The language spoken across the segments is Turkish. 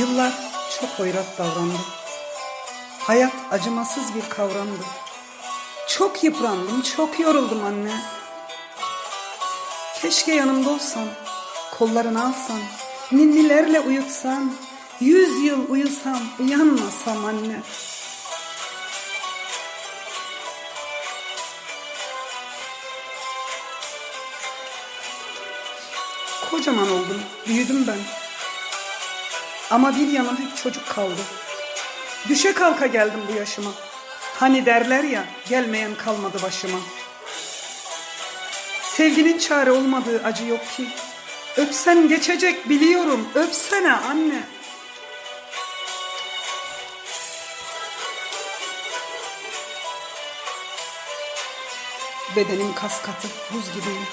Yıllar çok hoyrat davrandı. Hayat acımasız bir kavramdı. Çok yıprandım, çok yoruldum anne. Keşke yanımda olsan, kollarını alsan, ninnilerle uyutsan, yüz yıl uyusam, uyanmasam anne. Kocaman oldum, büyüdüm ben. Ama bir yanım hep çocuk kaldı. Düşe kalka geldim bu yaşıma. Hani derler ya, gelmeyen kalmadı başıma. Sevginin çare olmadığı acı yok ki. Öpsen geçecek biliyorum, öpsene anne. Bedenim kas katı, buz gibiyim.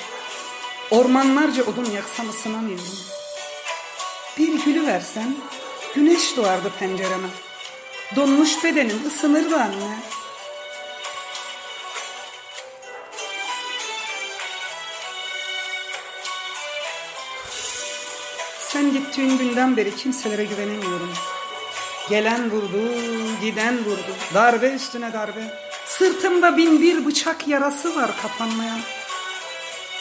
Ormanlarca odun yaksam ısınamıyorum. Gülü versen güneş doğardı pencereme. Donmuş bedenim ısınırdı anne. Sen gittiğin günden beri kimselere güvenemiyorum. Gelen vurdu, giden vurdu. Darbe üstüne darbe. Sırtımda bin bir bıçak yarası var kapanmayan.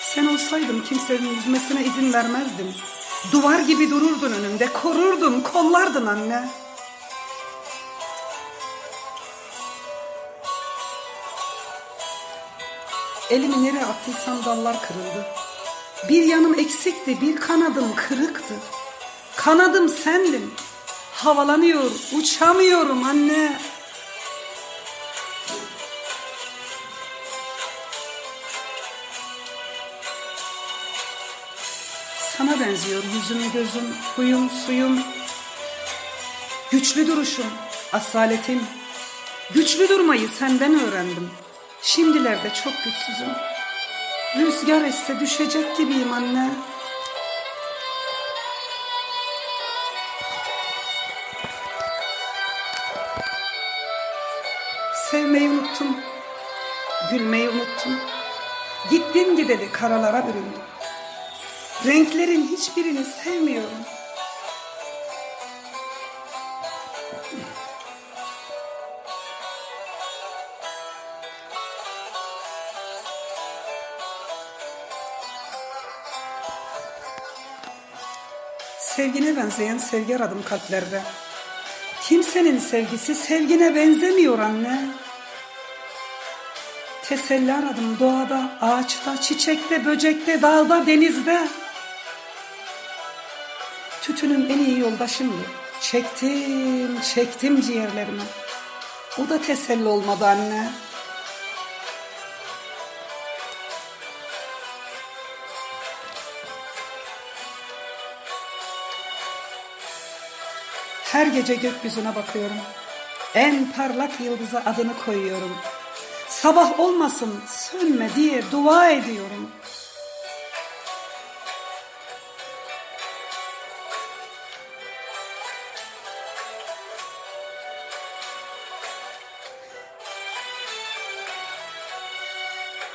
Sen olsaydın kimsenin üzmesine izin vermezdim. Duvar gibi dururdun önümde, korurdun, kollardın anne. Elimi nereye attıysam dallar kırıldı. Bir yanım eksikti, bir kanadım kırıktı. Kanadım sendin. Havalanıyor, uçamıyorum anne. Sana benziyor yüzüm gözüm, huyum suyum. Güçlü duruşum, asaletim. Güçlü durmayı senden öğrendim. Şimdilerde çok güçsüzüm. Rüzgar esse düşecek gibiyim anne. Sevmeyi unuttum. Gülmeyi unuttum. Gittin gideli karalara büründüm. Renklerin hiçbirini sevmiyorum. Sevgine benzeyen sevgi aradım kalplerde. Kimsenin sevgisi sevgine benzemiyor anne. Teselli aradım doğada, ağaçta, çiçekte, böcekte, dağda, denizde. Tütünüm en iyi yoldaşımdı. Çektim, çektim ciğerlerime. O da teselli olmadı anne. Her gece gökyüzüne bakıyorum. En parlak yıldıza adını koyuyorum. Sabah olmasın, sönme diye dua ediyorum.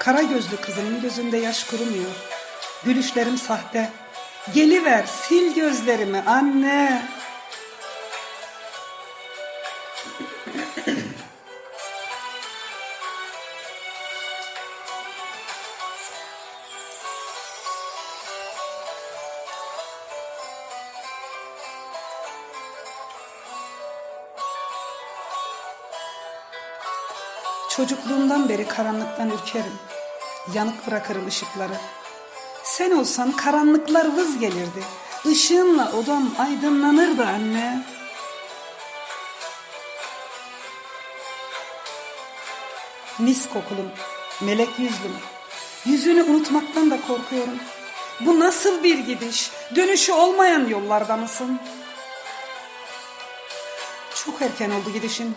Kara gözlü kızımın gözünde yaş kurumuyor. Gülüşlerim sahte. Geliver sil gözlerimi anne. Çocukluğumdan beri karanlıktan ürkerim. Yanık bırakırım ışıkları. Sen olsan karanlıklar vız gelirdi. Işığınla odam aydınlanırdı anne. Mis kokulum, melek yüzlüm. Yüzünü unutmaktan da korkuyorum. Bu nasıl bir gidiş? Dönüşü olmayan yollarda mısın? Çok erken oldu gidişin.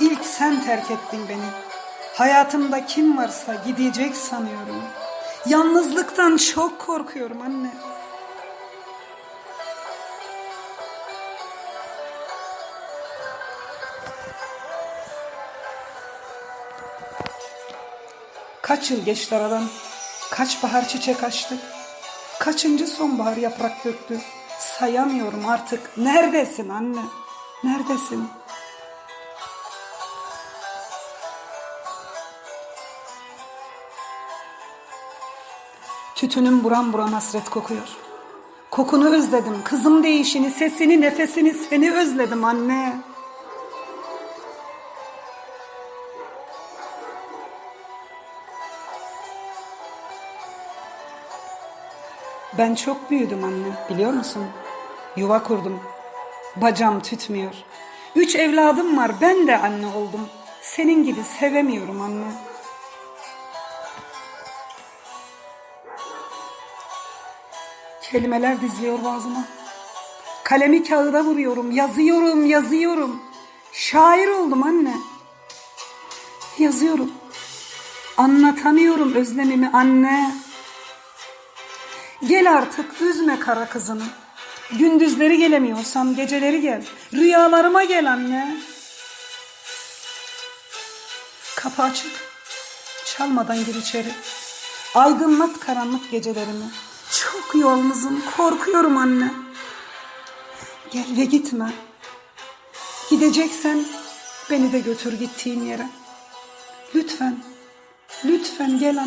İlk sen terk ettin beni. Hayatımda kim varsa gidecek sanıyorum. Yalnızlıktan çok korkuyorum anne. Kaç yıl geçti aradan, kaç bahar çiçek açtı, kaçıncı sonbahar yaprak döktü. Sayamıyorum artık. Neredesin anne? Neredesin? Tütünüm buram buram hasret kokuyor. Kokunu özledim. Kızım değişini, sesini, nefesini seni özledim anne. Ben çok büyüdüm anne, biliyor musun? Yuva kurdum. Bacam tütmüyor. Üç evladım var, ben de anne oldum. Senin gibi sevemiyorum anne. Kelimeler diziliyor boğazıma. Kalemi kağıda vuruyorum, yazıyorum, yazıyorum. Şair oldum anne. Yazıyorum. Anlatamıyorum özlemimi anne. Gel artık üzme kara kızını. Gündüzleri gelemiyorsam geceleri gel. Rüyalarıma gel anne. Kapı açık. Çalmadan gir içeri. Aydınlat karanlık gecelerimi. Çok yalnızım. Korkuyorum anne. Gel ve gitme. Gideceksen beni de götür gittiğin yere. Lütfen. Lütfen gel anne.